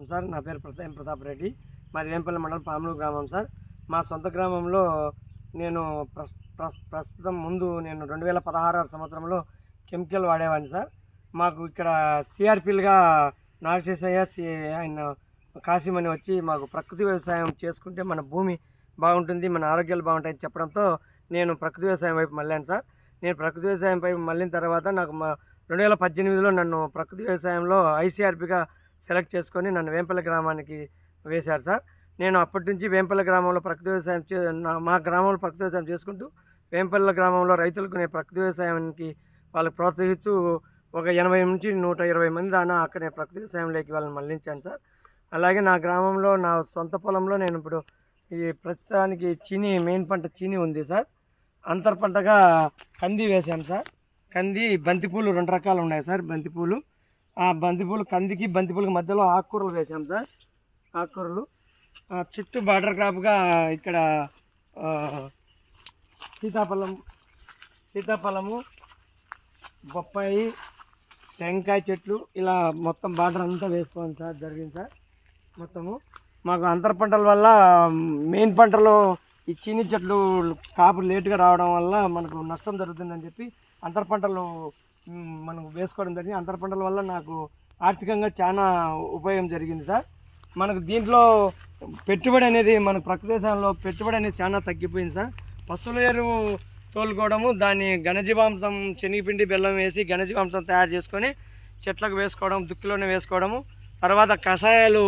నమస్కారం సార్ నా పేరు ప్రతాప్ ప్రతాప్ రెడ్డి. మాది వేంపల్లి మండలం పాములు గ్రామం సార్. మా సొంత గ్రామంలో నేను ప్రస్ ప్రస్తుతం ముందు నేను రెండు వేల పదహారు సంవత్సరంలో కెమికల్ వాడేవాడిని సార్. మాకు ఇక్కడ సిఆర్పిలుగా నాగశేషయ్య సి ఆయన కాశీమని వచ్చి మాకు ప్రకృతి వ్యవసాయం చేసుకుంటే మన భూమి బాగుంటుంది మన ఆరోగ్యాలు బాగుంటాయని చెప్పడంతో నేను ప్రకృతి వ్యవసాయం వైపు మళ్ళాను సార్. నేను ప్రకృతి వ్యవసాయం వైపు మళ్ళిన తర్వాత నాకు మా రెండు వేల పద్దెనిమిదిలో నన్ను ప్రకృతి వ్యవసాయంలో ఐసీఆర్పీగా సెలెక్ట్ చేసుకొని నన్ను వేంపల్లి గ్రామానికి వేశారు సార్. నేను అప్పటి నుంచి వేంపల్లి గ్రామంలో ప్రకృతి వ్యవసాయం చే నా- మా గ్రామంలో ప్రకృతి వ్యవసాయం చేసుకుంటూ వేంపల్లి గ్రామంలో రైతులకు నేను ప్రకృతి వ్యవసాయానికి వాళ్ళకి ప్రోత్సహిస్తూ ఒక ఎనభై నుంచి నూట ఇరవై మంది దాకా అక్కడ నేను ప్రకృతి వ్యవసాయంలోకి వాళ్ళని మళ్ళించాను సార్. అలాగే నా గ్రామంలో నా సొంత పొలంలో నేను ఇప్పుడు ఈ ప్రస్తుతానికి చీనీ మెయిన్ పంట చీనీ ఉంది సార్. అంతర్ పంటగా కంది వేసాం సార్. కంది బంతిపూలు రెండు రకాలు ఉన్నాయి సార్ బంతిపూలు. బంతిపూలు కందికి బంతిపూలకి మధ్యలో ఆకుకూరలు వేసాం సార్. ఆకుకూరలు. చుట్టూ బార్డర్ క్రాప్గా ఇక్కడ సీతాఫలం సీతాఫలము బొప్పాయి టెంకాయ చెట్లు ఇలా మొత్తం బార్డర్ అంతా వేసుకోవాలి సార్ జరిగింది సార్. మొత్తము. మాకు అంతర పంటల వల్ల మెయిన్ పంటలో ఈ చీని చెట్లు కాపు లేటుగా రావడం వల్ల మనకు నష్టం జరుగుతుందని చెప్పి అంతర పంటలు మనం వేసుకోవడం జరిగింది. అంతర పంటల వల్ల నాకు ఆర్థికంగా చాలా ఉపయోగం జరిగింది సార్. మనకు దీంట్లో పెట్టుబడి అనేది మన ప్రకృతి వ్యవసాయంలో పెట్టుబడి అనేది చాలా తగ్గిపోయింది సార్. పశువుల ఎరువు తోలుకోవడము దాన్ని ఘనజీవాంశం శనగపిండి బెల్లం వేసి ఘనజీవాంశం తయారు చేసుకొని చెట్లకు వేసుకోవడం దుక్కిలోనే వేసుకోవడము. తర్వాత కషాయాలు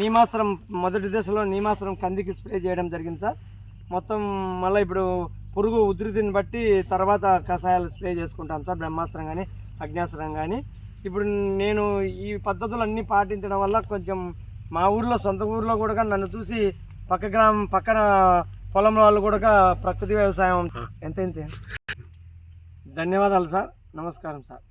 నీమాస్త్రం మొదటి దశలో నీమాస్త్రం కందికి స్ప్రే చేయడం జరిగింది సార్. మొత్తం మళ్ళీ ఇప్పుడు పురుగు ఉధృతిని బట్టి తర్వాత కషాయాలు స్ప్రే చేసుకుంటాం సార్ బ్రహ్మాస్త్రం కానీ అగ్నాస్త్రం కానీ ఇప్పుడు నేను ఈ పద్ధతులు అన్నీ పాటించడం వల్ల కొంచెం మా ఊర్లో సొంత ఊర్లో కూడా నన్ను చూసి పక్క గ్రామం పక్కన పొలం వాళ్ళు కూడా ప్రకృతి వ్యవసాయం ఎంత ఎంత? ధన్యవాదాలు సార్. నమస్కారం సార్.